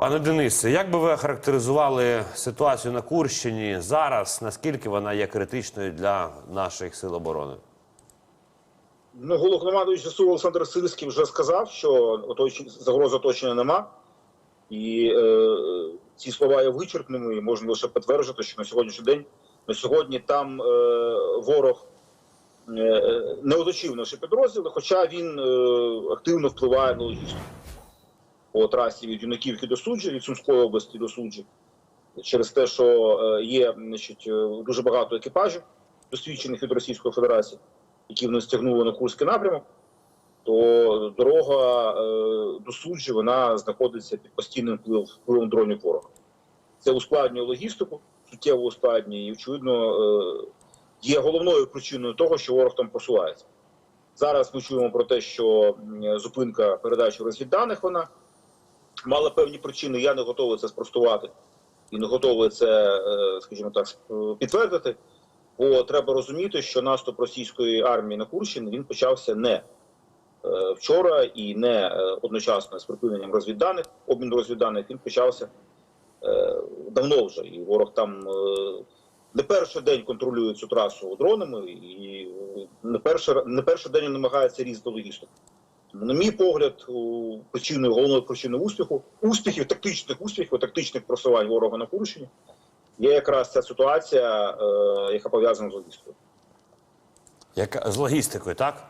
Пане Денисе, як би ви охарактеризували ситуацію на Курщині зараз? Наскільки вона є критичною для наших сил оборони? Ну, головномандуючий СУ Олександр Сирський вже сказав, що загрози оточення нема. І е, ці слова є вичерпними, і можна лише підтверджувати, що на сьогоднішній день, на сьогодні там е, ворог е, не оточив наші підрозділи, хоча він е, активно впливає на логістику по трасі від Юнаківки до Суджі, від Сумської області до Суджі, через те, що е, є значить, е, дуже багато екіпажів, досвідчених від Російської Федерації, які вони стягнули на Курський напрямок, то дорога е, до Суджі вона знаходиться під постійним вплив- впливом дронів ворога. Це ускладнює логістику, суттєво ускладнює і, очевидно, є головною причиною того, що ворог там просувається. Зараз ми чуємо про те, що зупинка передачі розвідданих вона мала певні причини. Я не готовий це спростувати і не готовий це, е, скажімо так, підтвердити. Бо треба розуміти, що наступ російської армії на Курщину він почався не е, вчора і не е, одночасно з припиненням розвідданих. Обмін розвідданих він почався давно вже. І ворог там не перший день контролює цю трасу дронами, і не перший, не перший день він намагається різати логістику. На мій погляд, причиною головною причиною успіху, успіхів, тактичних успіхів, тактичних просувань ворога на Курщині є якраз ця ситуація, е, яка пов'язана з логістикою. Яка з логістикою, так?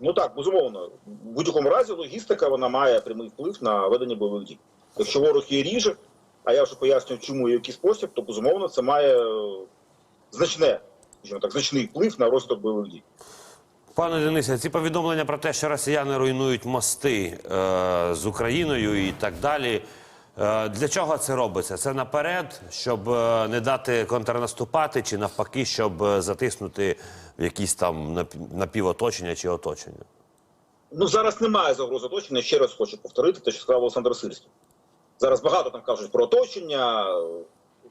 Ну так, безумовно. В будь-якому разі логістика вона має прямий вплив на ведення бойових дій. Якщо ворог її ріже, а я вже пояснюю, чому і в який спосіб, то безумовно це має е, значне, так, значний вплив на розвиток бойових дій. Пане Денисе, ці повідомлення про те, що росіяни руйнують мости е, з Україною і так далі. Е, для чого це робиться? Це наперед, щоб е, не дати контрнаступати, чи навпаки, щоб е, затиснути в якісь там нап- напівоточення чи оточення? Ну зараз немає загрози оточення. Ще раз хочу повторити те, що сказав Олександр Сирський. Зараз багато там кажуть про оточення.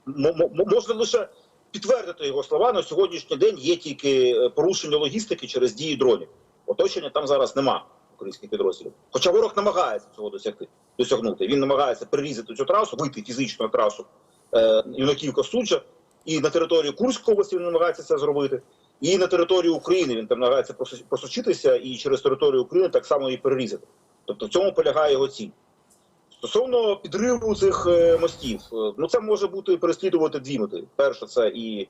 М- м- можна лише підтвердити його слова. На сьогоднішній день є тільки е, порушення логістики через дії дронів. Оточення там зараз нема українських підрозділів. Хоча ворог намагається цього досягти досягнути. Він намагається перерізати цю трасу, вийти фізично на трасу е, юнаківка суджа і на територію Курської області він намагається це зробити. І на територію України він там намагається просочитися і через територію України так само і перерізати. Тобто в цьому полягає його ціль. Стосовно підриву цих е, мостів, е, ну це може бути переслідувати дві мети. Перше, це і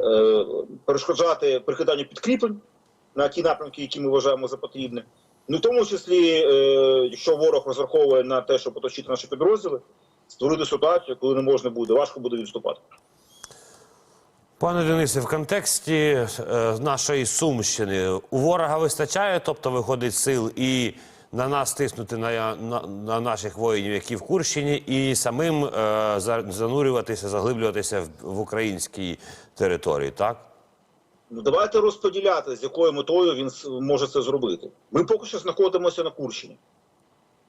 е, перешкоджати прикиданню підкріплень на ті напрямки, які ми вважаємо за потрібне. Ну, в тому числі, е, якщо ворог розраховує на те, щоб оточити наші підрозділи, створити ситуацію, коли не можна буде, важко буде відступати. Пане Денисе, в контексті е, нашої Сумщини у ворога вистачає, тобто виходить сил і на нас тиснути на, на, на наших воїнів, які в Курщині, і самим е, за- занурюватися, заглиблюватися в, в українській території, так? Ну давайте розподіляти, з якою метою він може це зробити. Ми поки що знаходимося на Курщині.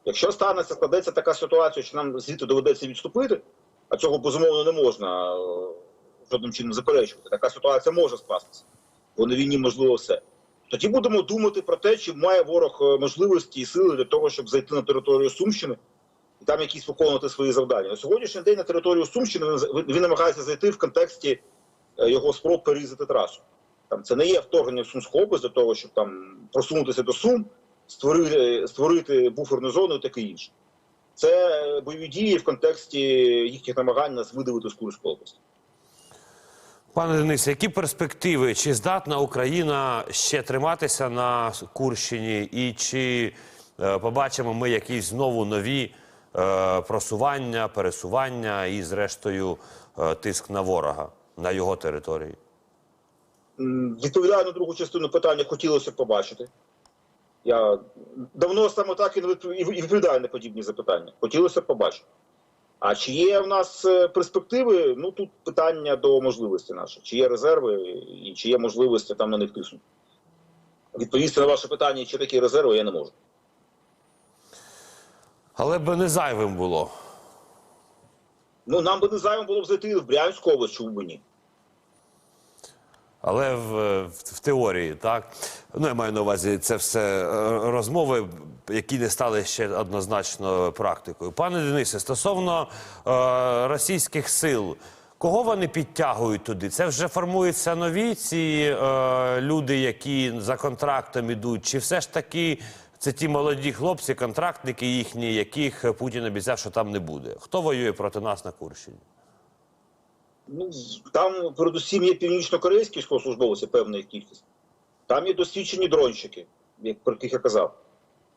Якщо станеться, складеться така ситуація, що нам звідти доведеться відступити, а цього безумовно не можна е, жодним чином заперечувати. Така ситуація може скластися, бо на війні можливо все. Тоді будемо думати про те, чи має ворог е, можливості і сили для того, щоб зайти на територію Сумщини і там якісь виконувати свої завдання. На сьогоднішній день на територію Сумщини він, намагається зайти в контексті е, його спроб перерізати трасу. Там це не є вторгнення в Сумську область для того, щоб там просунутися до Сум, створити, створити буферну зону і таке інше. Це е, бойові дії в контексті їхніх намагань нас видавити з Курської області. Пане Денисе, які перспективи? Чи здатна Україна ще триматися на Курщині, і чи е, побачимо ми якісь знову нові е, просування, пересування і, зрештою, е, тиск на ворога на його території? Відповідаю на другу частину питання, хотілося б побачити. Я давно саме так і відповідаю на подібні запитання. Хотілося б побачити. А чи є в нас е, перспективи? Ну тут питання до можливості наших. Чи є резерви і чи є можливості там на них тиснути? Відповісти на ваше питання, чи такі резерви, я не можу. Але б не зайвим було. Ну нам би не зайвим було б зайти в Брянську область, чому б ні? Але в, в, в теорії, так. Ну, я маю на увазі, це все е, розмови, які не стали ще однозначно практикою. Пане Денисе, стосовно е, російських сил, кого вони підтягують туди? Це вже формуються нові ці е, люди, які за контрактом ідуть, чи все ж таки це ті молоді хлопці, контрактники їхні, яких Путін обіцяв, що там не буде? Хто воює проти нас на Курщині? Ну, там передусім є північно-корейські військовослужбовці, певна кількість. Там є досвідчені дронщики, як про яких я казав.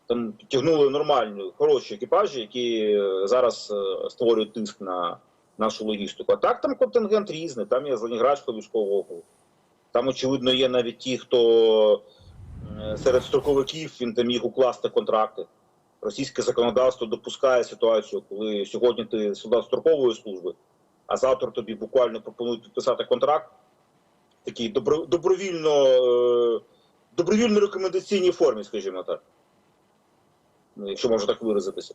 Там підтягнули нормальні, хороші екіпажі, які е, зараз е, створюють тиск на нашу логістику. А так там контингент різний. Там є з Ленінградського військового округу. Там, очевидно, є навіть ті, хто е, серед строковиків він там міг укласти контракти. Російське законодавство допускає ситуацію, коли сьогодні ти солдат строкової служби, а завтра тобі буквально пропонують підписати контракт в такій добро, добровільно, е, добровільно рекомендаційній формі, скажімо так. Ну, якщо можна так виразитися.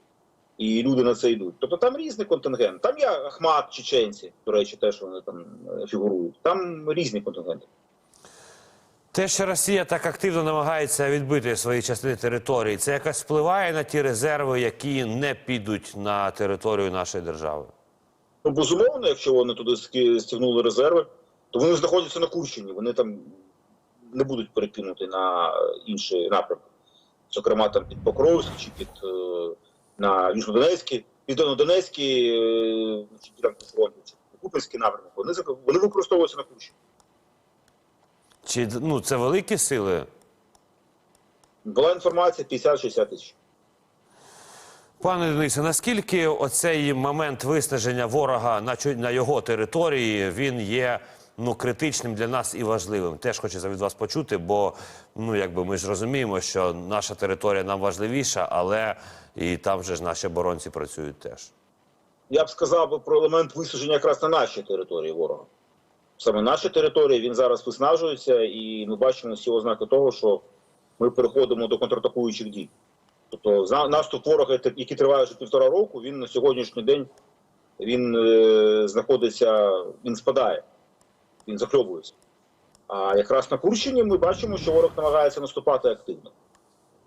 І люди на це йдуть. Тобто там різний контингент. Там є Ахмат, чеченці, до речі, теж вони там е, фігурують. Там різні контингенти. Те, що Росія так активно намагається відбити свої частини території, це якось впливає на ті резерви, які не підуть на територію нашої держави. Ну, безумовно, якщо вони туди стягнули резерви, то вони знаходяться на Курщині. Вони там не будуть перекинути на інші напрямки. Зокрема, там під Покровськ чи під е, на Южнодонецький, Південнодонецький е, чи ділянку фронту, чи Купинський напрямок. Вони вони використовуються на Курщині. Чи ну це великі сили? Була інформація 50-60 тисяч. Пане Денисе, наскільки оцей момент виснаження ворога на на його території він є ну критичним для нас і важливим? Теж хочеться від вас почути, бо ну якби ми ж розуміємо, що наша територія нам важливіша, але і там же ж наші оборонці працюють теж. Я б сказав би про елемент висадження якраз на нашій території ворога. Саме наша територія, він зараз виснажується, і ми бачимо всі ознаки того, що ми переходимо до контратакуючих дій. Тобто наступ ворога, який триває вже півтора року, він на сьогоднішній день він е, знаходиться, він спадає, він захльобується. А якраз на Курщині ми бачимо, що ворог намагається наступати активно.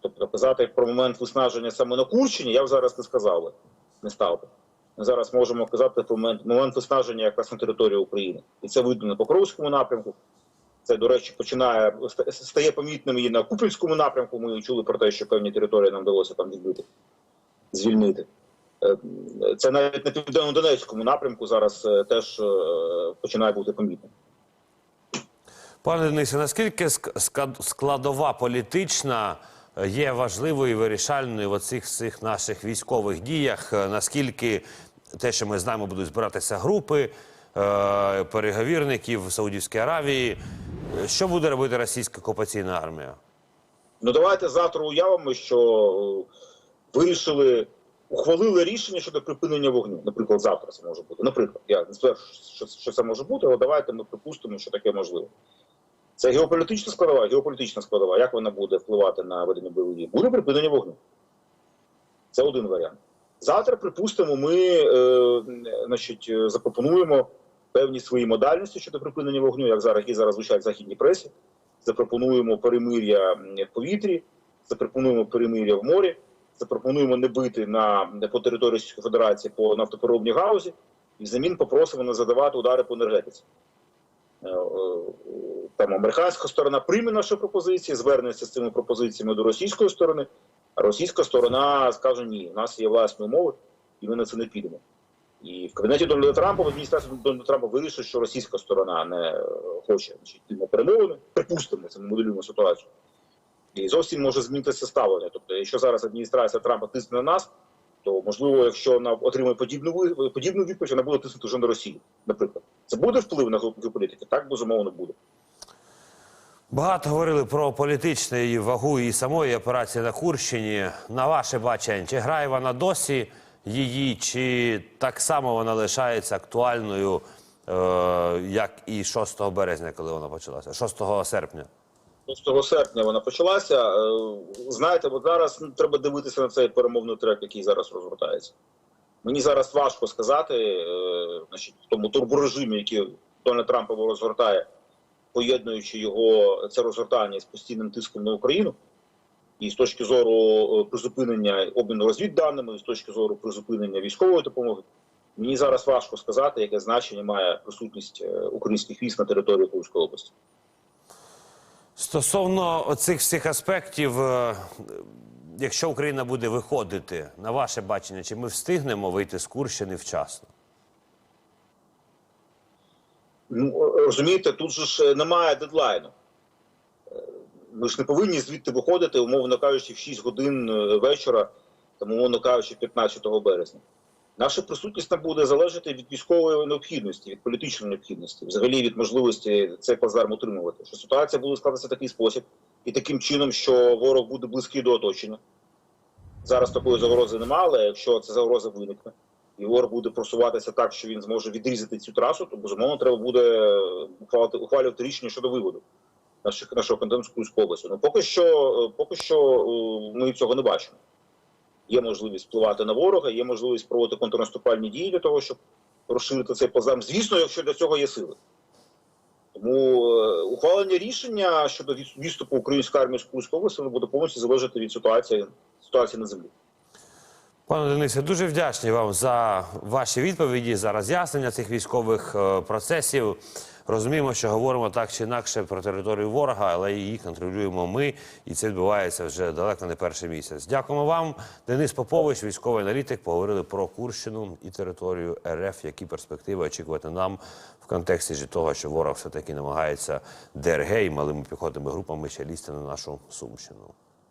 Тобто казати про момент виснаження саме на Курщині, я б зараз не сказав не став би. Ми зараз можемо казати про момент, момент виснаження якраз на території України. І це видно на Покровському напрямку. Це, до речі, починає стає помітним і на Купільському напрямку. Ми чули про те, що певні території нам вдалося там відбити, звільнити. Е, Це навіть на південно-донецькому напрямку зараз е, теж е, починає бути помітним. Пане Денисе, наскільки складова політична є важливою і вирішальною в оцих всіх наших військових діях? Наскільки те, що ми знаємо, будуть збиратися групи переговірників в Саудівській Аравії? Е, Що буде робити російська окупаційна армія? Ну давайте завтра уявимо, що е, вирішили, ухвалили рішення щодо припинення вогню. Наприклад, завтра це може бути. Наприклад, я не стверджую, що, що це може бути, але давайте ми припустимо, що таке можливо. Це геополітична складова, геополітична складова. Як вона буде впливати на ведення бойових дій? Буде припинення вогню. Це один варіант. Завтра, припустимо, ми е, значить, е, запропонуємо певні свої модальності щодо припинення вогню, як зараз, які зараз звучать в західній пресі. Запропонуємо перемир'я в повітрі, запропонуємо перемир'я в морі, запропонуємо не бити на по території Російської Федерації по нафтопереробній гаузі, і взамін попросимо не задавати удари по енергетиці. Е, е, Там американська сторона прийме наші пропозиції, звернеться з цими пропозиціями до російської сторони, а російська сторона скаже: ні, у нас є власні умови, і ми на це не підемо. І в кабінеті Дональда Трампа, в адміністрації Дональда Трампа вирішить, що російська сторона не е, хоче йти на перемовини. Припустимо, це ми моделюємо ситуацію. І зовсім може змінитися ставлення. Тобто, якщо зараз адміністрація Трампа тисне на нас, то можливо, якщо вона отримає подібну подібну відповідь, вона буде тиснути вже на Росію. Наприклад, це буде вплив на геополітику? Так безумовно буде. Багато говорили про політичну вагу і самої операції на Курщині. На ваше бачення, чи грає вона досі її, чи так само вона лишається актуальною, е, як і 6 березня, коли вона почалася, 6 серпня? 6 серпня вона почалася. Е, Знаєте, от зараз ну, треба дивитися на цей перемовний трек, який зараз розгортається. Мені зараз важко сказати, е, значить, в тому турборежимі, який Дональд Трамп розгортає, поєднуючи його це розгортання з постійним тиском на Україну, і з точки зору е, призупинення обміну розвідданими, і з точки зору призупинення військової допомоги, мені зараз важко сказати, яке значення має присутність е, українських військ на території Київської області. Стосовно оцих всіх аспектів, е, якщо Україна буде виходити, на ваше бачення, чи ми встигнемо вийти з Курщини вчасно? Ну, розумієте, тут же ж немає дедлайну. Е, Ми ж не повинні звідти виходити, умовно кажучи, в 6 годин е, вечора, там, умовно кажучи, 15 березня. Наша присутність там буде залежати від військової необхідності, від політичної необхідності, взагалі від можливості цей плацдарм утримувати. Що ситуація буде складатися в такий спосіб і таким чином, що ворог буде близький до оточення. Зараз такої загрози немає, але якщо ця загроза виникне, і ворог буде просуватися так, що він зможе відрізати цю трасу, то безумовно треба буде ухвалювати рішення щодо виводу наших нашого контенту області. Ну поки що, е, поки що е, ми цього не бачимо. Є можливість впливати на ворога, є можливість проводити контрнаступальні дії для того, щоб розширити цей плацдарм. Звісно, якщо для цього є сили. Тому е, ухвалення рішення щодо відступу української армії з Курської області буде повністю залежати від ситуації, ситуації на землі. Пане Денисе, дуже вдячні вам за ваші відповіді, за роз'яснення цих військових процесів. Розуміємо, що говоримо так чи інакше про територію ворога, але її контролюємо ми, і це відбувається вже далеко не перший місяць. Дякуємо вам, Денис Попович, військовий аналітик. Поговорили про Курщину і територію РФ. Які перспективи очікувати нам в контексті ж того, що ворог все таки намагається ДРГ і малими піхотними групами ще лізти на нашу сумщину.